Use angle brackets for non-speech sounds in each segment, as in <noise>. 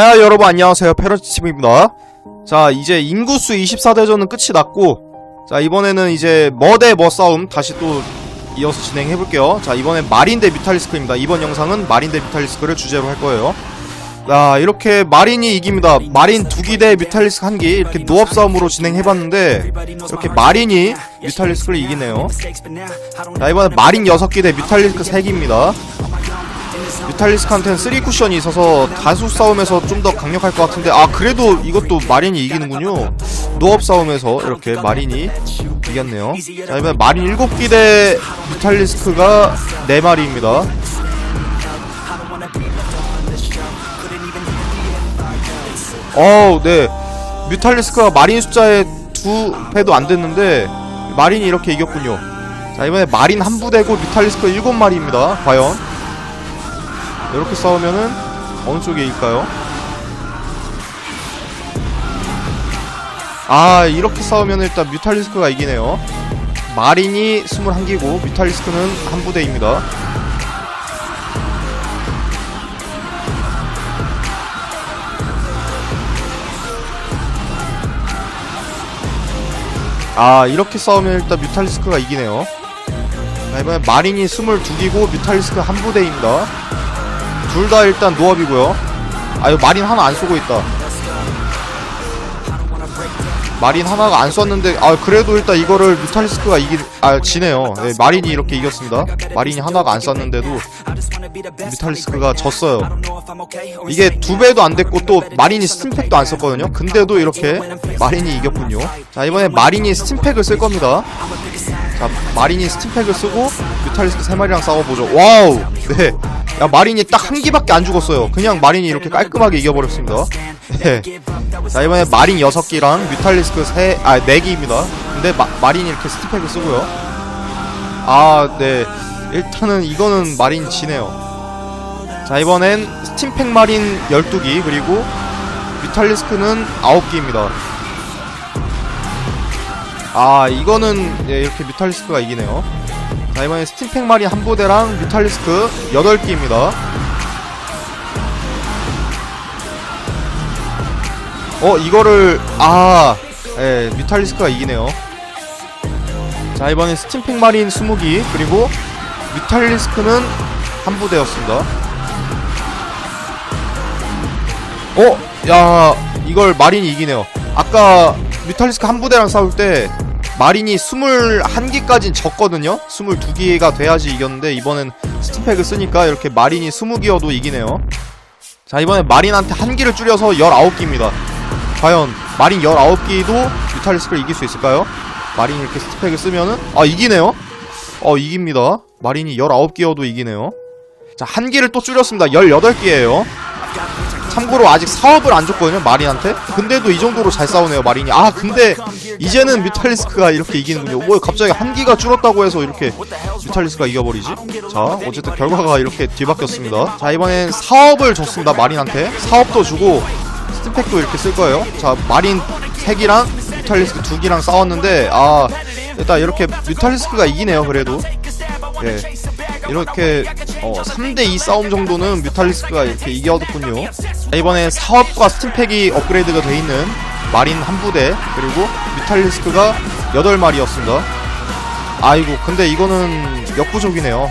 야 여러분 안녕하세요. 페러치팀입니다. 자 이제 인구수 24대전은 끝이 났고 자 이번에는 이제 뭐대뭐 싸움 다시 또 이어서 진행해볼게요. 자 이번엔 마린 대 뮤탈리스크입니다. 이번 영상은 마린 대 뮤탈리스크를 주제로 할 거예요. 자 이렇게 마린이 이깁니다. 마린 두기 대 뮤탈리스크 한기 이렇게 노업 싸움으로 진행해봤는데 이렇게 마린이 뮤탈리스크를 이기네요. 자 이번엔 마린 6기 대 뮤탈리스크 3기입니다 뮤탈리스크한테는 3 쿠션이 있어서 다수 싸움에서 좀 더 강력할 것 같은데 아 그래도 이것도 마린이 이기는군요. 노업 싸움에서 이렇게 마린이 이겼네요. 자 이번에 마린 7기 대 뮤탈리스크가 4마리입니다. 어우 네. 뮤탈리스크가 마린 숫자에 두 배도 안 됐는데 마린이 이렇게 이겼군요. 자 이번에 마린 한 부대고 뮤탈리스크 7마리입니다. 과연 이렇게 싸우면은 어느 쪽에 이길까요? 아 이렇게 싸우면 일단 뮤탈리스크가 이기네요. 마린이 21기고 뮤탈리스크는 한 부대입니다. 아 이렇게 싸우면 일단 뮤탈리스크가 이기네요. 자 이번엔 마린이 22기고 뮤탈리스크 한 부대입니다 둘 다 일단 노업이고요. 아 이거 마린 하나 안 쏘고 있다. 마린 하나가 안 쐈는데 아 그래도 일단 이거를 뮤탈리스크가 이기 아 지네요. 네, 마린이 이렇게 이겼습니다. 마린이 하나가 안 쐈는데도 뮤탈리스크가 졌어요. 이게 두 배도 안 됐고 또 마린이 스팀팩도 안 썼거든요. 근데도 이렇게 마린이 이겼군요. 자 이번에 마린이 스팀팩을 쓸 겁니다. 자 마린이 스팀팩을 쓰고 뮤탈리스크 세 마리랑 싸워보죠. 와우! 네 야 마린이 딱 한 기밖에 안 죽었어요. 그냥 마린이 이렇게 깔끔하게 이겨버렸습니다. <laughs> 네. 자 이번에 마린 6기랑 뮤탈리스크 3, 아 4기입니다. 근데 마, 마린이 이렇게 스팀팩을 쓰고요. 아네. 일단은 이거는 마린 지네요. 자 이번엔 스팀팩 마린 12기 그리고 뮤탈리스크는 9기입니다. 아 이거는 예, 이렇게 뮤탈리스크가 이기네요 자 이번엔 스팀팩 마린 한 부대랑 뮤탈리스크 8기입니다. 어 이거를 아 예, 뮤탈리스크가 이기네요. 자 이번엔 스팀팩 마린 20기 그리고 뮤탈리스크는 한 부대였습니다. 어? 야 이걸 마린이 이기네요. 아까 뮤탈리스크 한 부대랑 싸울 때 마린이 21기까진 졌거든요. 22기가 돼야지 이겼는데 이번엔 스팀팩을 쓰니까 이렇게 마린이 20기여도 이기네요. 자 이번에 마린한테 한 기를 줄여서 19기입니다. 과연 마린 19기도 뮤탈리스크를 이길 수 있을까요? 마린이 이렇게 스팀팩을 쓰면은 아 이기네요? 어 이깁니다. 마린이 19기여도 이기네요. 자 한 기를 또 줄였습니다. 18기예요 참고로 아직 사업을 안 줬거든요 마린한테. 근데도 이 정도로 잘 싸우네요 마린이. 아 근데 이제는 뮤탈리스크가 이렇게 이기는군요. 뭐 갑자기 한 기가 줄었다고 해서 이렇게 뮤탈리스크가 이겨버리지? 자 어쨌든 결과가 이렇게 뒤바뀌었습니다. 자 이번엔 사업을 줬습니다 마린한테. 사업도 주고 스팀팩도 이렇게 쓸 거예요. 자 마린 3기랑 뮤탈리스크 2기랑 싸웠는데 아 일단 이렇게 뮤탈리스크가 이기네요 그래도. 예. 이렇게 어, 3대2 싸움 정도는 뮤탈리스크가 이렇게 이겨뒀군요 자, 이번에 사업과 스팀팩이 업그레이드가 돼 있는 마린 한 부대 그리고 뮤탈리스크가 8마리였습니다. 아이고 근데 이거는 역부족이네요.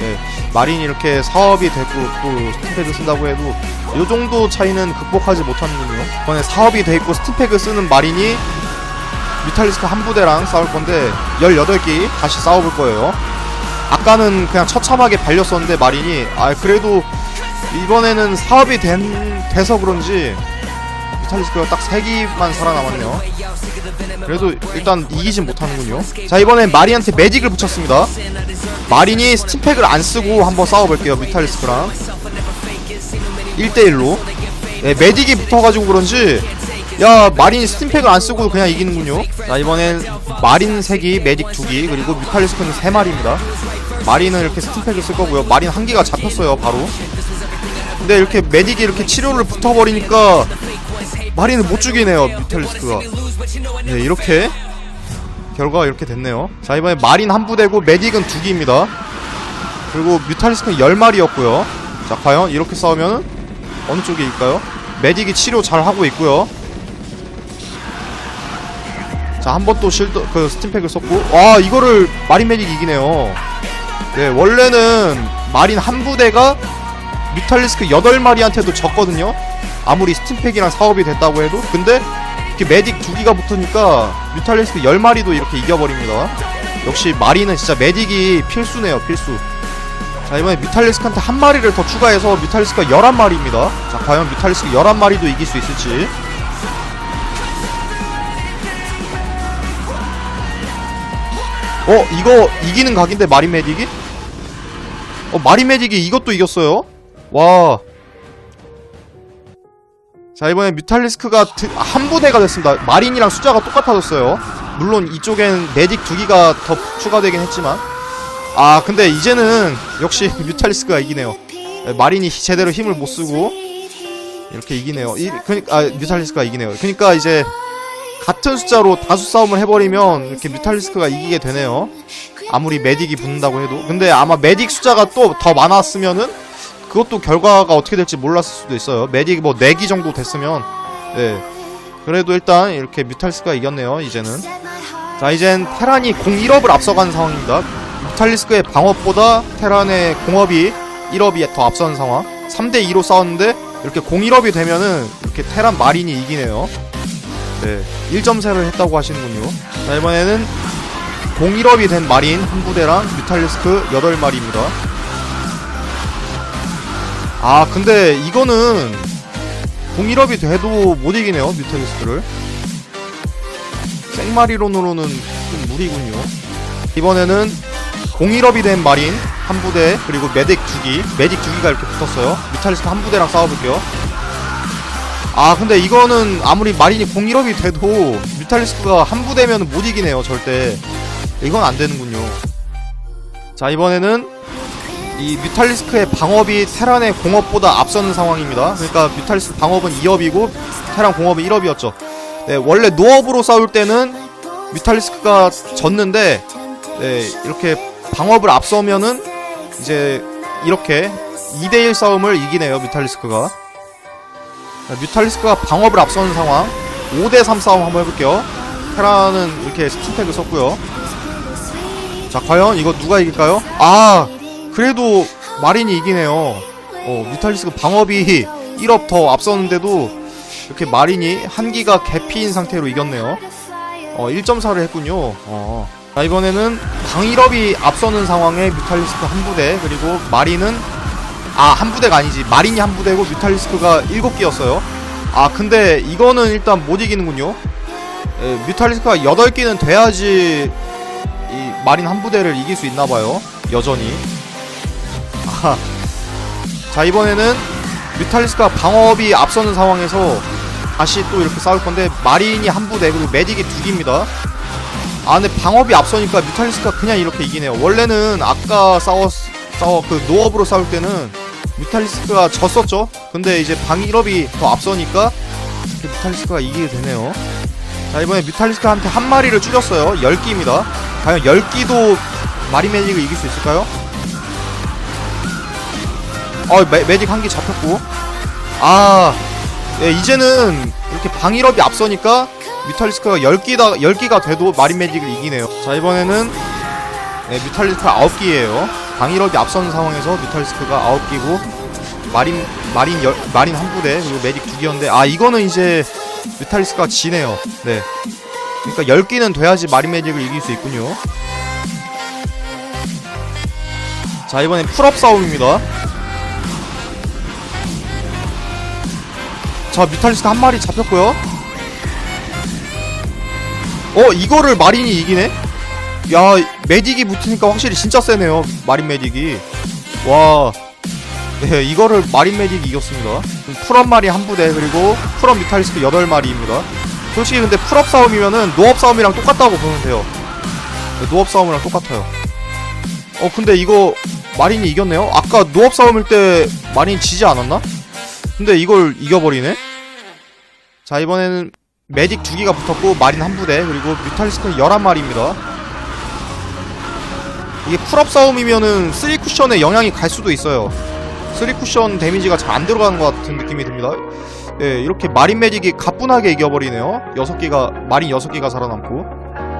예, 마린이 이렇게 사업이 되고 또 스팀팩을 쓴다고 해도 이 정도 차이는 극복하지 못하는군요. 이번에 사업이 돼 있고 스팀팩을 쓰는 마린이 뮤탈리스크 한 부대랑 싸울 건데 18기 다시 싸워볼 거예요. 아까는 그냥 처참하게 발렸었는데 마린이 아 그래도 이번에는 사업이 된, 돼서 그런지 뮤탈리스크가 딱 3기만 살아남았네요. 그래도 일단 이기진 못하는군요. 자 이번엔 마린한테 매직을 붙였습니다. 마린이 스팀팩을 안 쓰고 한번 싸워볼게요 뮤탈리스크랑. 1대1로. 네, 매직이 붙어가지고 그런지 야 마린이 스팀팩을 안 쓰고 그냥 이기는군요. 자 이번엔 마린 3기 매직 2기 그리고 뮤탈리스크는 3마리입니다. 마린은 이렇게 스팀팩을 쓸 거고요. 마린 한 개가 잡혔어요 바로 근데 이렇게 매직이 이렇게 치료를 붙어버리니까 마린을 못 죽이네요 뮤탈리스크가 네 이렇게 결과가 이렇게 됐네요 자 이번에 마린 한 부대고 매딕은 두 기입니다 그리고 뮤탈리스크는 10마리였고요 자 과연 이렇게 싸우면 어느 쪽이 일까요? 메딕이 치료 잘 하고 있고요. 자, 한 번 또 실드, 그 스팀팩을 썼고. 와, 이거를 마린 메딕이 이기네요. 네, 원래는 마린 한 부대가 뮤탈리스크 8마리한테도 졌거든요. 아무리 스팀팩이랑 사업이 됐다고 해도. 근데 이렇게 메딕 두 기가 붙으니까 뮤탈리스크 10마리도 이렇게 이겨버립니다. 역시 마리는 진짜 메딕이 필수네요, 필수. 자, 이번에 뮤탈리스크한테 한 마리를 더 추가해서 뮤탈리스크가 11마리입니다. 자, 과연 뮤탈리스크 11마리도 이길 수 있을지. 어, 이거 이기는 각인데 마린 메딕이? 어, 마린 메딕이 이것도 이겼어요. 와. 자, 이번에 뮤탈리스크가 드- 한 부대가 됐습니다. 마린이랑 숫자가 똑같아졌어요. 물론 이쪽엔 메딕 두 기가 더 추가되긴 했지만. 아, 근데 이제는 역시 <laughs> 뮤탈리스크가 이기네요. 네, 마린이 제대로 힘을 못 쓰고 이렇게 이기네요. 이, 그니까 아, 뮤탈리스크가 이기네요. 그니까 이제 같은 숫자로 다수 싸움을 해버리면 이렇게 뮤탈리스크가 이기게 되네요. 아무리 메딕이 붙는다고 해도. 근데 아마 메딕 숫자가 또 더 많았으면은 그것도 결과가 어떻게 될지 몰랐을 수도 있어요. 메딕 뭐 4기 정도 됐으면 네. 그래도 일단 이렇게 뮤탈리스크가 이겼네요. 이제는. 자, 이젠 테란이 01업을 앞서가는 상황입니다. 뮤탈리스크의 방업보다 테란의 공업이 1업이 더 앞서는 상황. 3대 2로 싸웠는데 이렇게 01업이 되면은 이렇게 테란 마린이 이기네요. 네. 1점세를 했다고 하시는군요. 자, 이번에는 01업이 된 마린 한 부대랑 뮤탈리스크 8마리입니다. 아, 근데 이거는 01업이 돼도 못 이기네요, 뮤탈리스크를. 생마리론으로는 좀 무리군요. 이번에는 01업이 된 마린 한 부대 그리고 메딕 두 기, 메딕 두 기가 이렇게 붙었어요. 뮤탈리스크 한 부대랑 싸워볼게요. 아 근데 이거는 아무리 마린이 01업이 돼도 뮤탈리스크가 한 부대면 못 이기네요 절대 이건 안 되는군요 자 이번에는 이 뮤탈리스크의 방업이 테란의 공업보다 앞서는 상황입니다. 그러니까 뮤탈리스크 방업은 2업이고 테란 공업은 1업이었죠. 네 원래 노업으로 싸울 때는 뮤탈리스크가 졌는데 네 이렇게 방업을 앞서면은 이제 이렇게 2대1 싸움을 이기네요 뮤탈리스크가. 자, 뮤탈리스크가 방업을 앞서는 상황 5대3 싸움 한번 해볼게요. 테라는 이렇게 스팀팩을 썼고요. 자 과연 이거 누가 이길까요? 아 그래도 마린이 이기네요 어 뮤탈리스크 방업이 1업 더 앞섰는데도 이렇게 마린이 한기가 개피인 상태로 이겼네요 어 1.4를 했군요 어. 자 이번에는 강일업이 앞서는 상황에 뮤탈리스크 한 부대 그리고 마린은 아, 한 부대가 아니지. 마린이 한 부대고 뮤탈리스크가 일곱 개였어요. 아, 근데 이거는 일단 못 이기는군요. 예, 뮤탈리스크가 여덟 개는 돼야지 이 마린 한 부대를 이길 수 있나 봐요. 여전히. 자, 이번에는 뮤탈리스크가 방업이 앞서는 상황에서 다시 또 이렇게 싸울 건데 마린이 한 부대 그리고 메딕이 두 개입니다. 아, 근데 방업이 앞서니까 뮤탈리스크가 그냥 이렇게 이기네요. 원래는 아까 싸웠 싸워 그 노업으로 싸울 때는 뮤탈리스크가 졌었죠. 근데 이제 방일업이 더 앞서니까 이렇게 뮤탈리스크가 이기게 되네요. 자 이번에 뮤탈리스크한테 한 마리를 줄였어요. 10기입니다. 과연 10기도 마리메딕을 이길 수 있을까요? 어 메, 메딕 한개 잡혔고 아 예, 이제는 이렇게 방일업이 앞서니까 뮤탈리스크가 10기다, 10기가 돼도 마리메딕을 이기네요. 자 이번에는 네, 뮤탈리스크가 9기예요. 방일업이 앞선 상황에서 뮤탈리스크가 9기고 마린 마린 열, 마린 한 부대 그리고 두 개였는데 아 이거는 이제 뮤탈리스크가 지네요. 네. 그러니까 10기는 돼야지 마린 메딕을 이길 수 있군요. 자 이번엔 풀업 싸움입니다. 자 뮤탈리스크 한 마리 잡혔고요. 어 이거를 마린이 이기네? 야 메딕이 붙으니까 확실히 진짜 세네요 마린 메딕이. 와. 네, 이거를 마린 메딕이 이겼습니다. 풀업 마리 한 부대 그리고 풀업 미탈리스크 8마리입니다. 솔직히 근데 풀업 싸움이면은 노업 싸움이랑 똑같다고 보면 돼요. 네, 노업 싸움이랑 똑같아요. 어 근데 이거 마린이 이겼네요? 아까 노업 싸움일 때 마린 지지 않았나? 근데 이걸 이겨버리네 자 이번에는 두 개가 붙었고 마린 한 부대 그리고 뮤탈리스크 11마리입니다 이게 풀업 싸움이면은 3쿠션에 영향이 갈 수도 있어요 3쿠션 데미지가 잘 안 들어가는 것 같은 느낌이 듭니다 예, 이렇게 마린 메딕이 가뿐하게 이겨버리네요. 6개가, 마린 6개가 살아남고.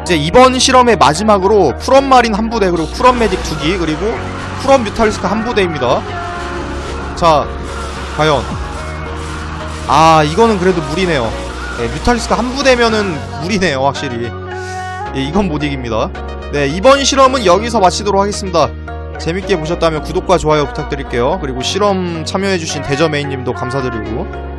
이제 이번 실험의 마지막으로 풀업 마린 한 부대, 그리고 풀업 메딕 2기, 그리고 풀업 뮤탈리스크 한 부대입니다. 자, 과연. 아, 이거는 그래도 무리네요. 예, 뮤탈리스크 한 부대면은 무리네요, 확실히. 예, 이건 못 이깁니다. 네, 이번 실험은 여기서 마치도록 하겠습니다. 재밌게 보셨다면 구독과 좋아요 부탁드릴게요. 그리고 실험 참여해주신 대저메인님도 감사드리고